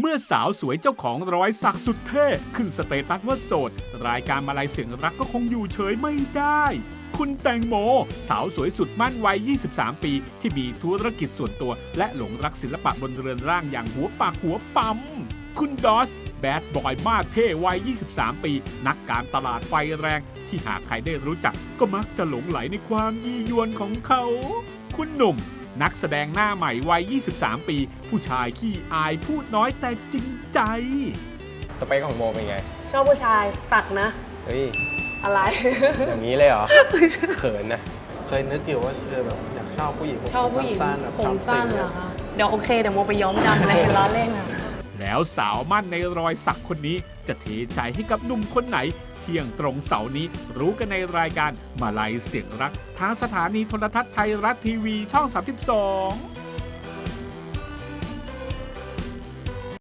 เมื่อสาวสวยเจ้าของรอยสักสุดเท่ ขึ้นสเตตัสว่าโสด รายการมาลายเสียงรักก็คงอยู่เฉยไม่ได้ คุณแตงโม สาวสวยสุดมั่นวัย 23 ปี ที่มีธุรกิจส่วนตัว และหลงรักศิลปะบนเรือนร่างอย่างหัวปากหัวปั๊ม คุณดอส แบดบอยมาสเท่วัย 23 ปี นักการตลาดไฟแรง ที่หากใครได้รู้จัก ก็มักจะหลงไหลในความยียวนของเขา คุณหนุ่ม นักแสดงหน้าใหม่วัย 23 ปี ผู้ชายขี้อายพูดน้อยแต่จริงใจ สเปคของโมเป็นไง ชอบผู้ชายสักนะ เฮ้ย อะไร อย่างนี้เลยเหรอ เขินนะ เคยนึกอยู่ว่าเออแบบอยากชอบผู้หญิงชอบผู้หญิงสั้นๆแบบผมสามสั้นสี่เหรอคะเดี๋ยวโอเคเดี๋ยวโมไปย้อมดำเลยล้อเล่นอะแล้วสาวมั่นในรอยสักคนนี้จะเทใจให้กับหนุ่มคนไหน เที่ยงตรงเสาร์นี้ รู้กันในรายการมาลัยเสียงรัก ทางสถานีโทรทัศน์ไทยรัฐทีวีช่อง 32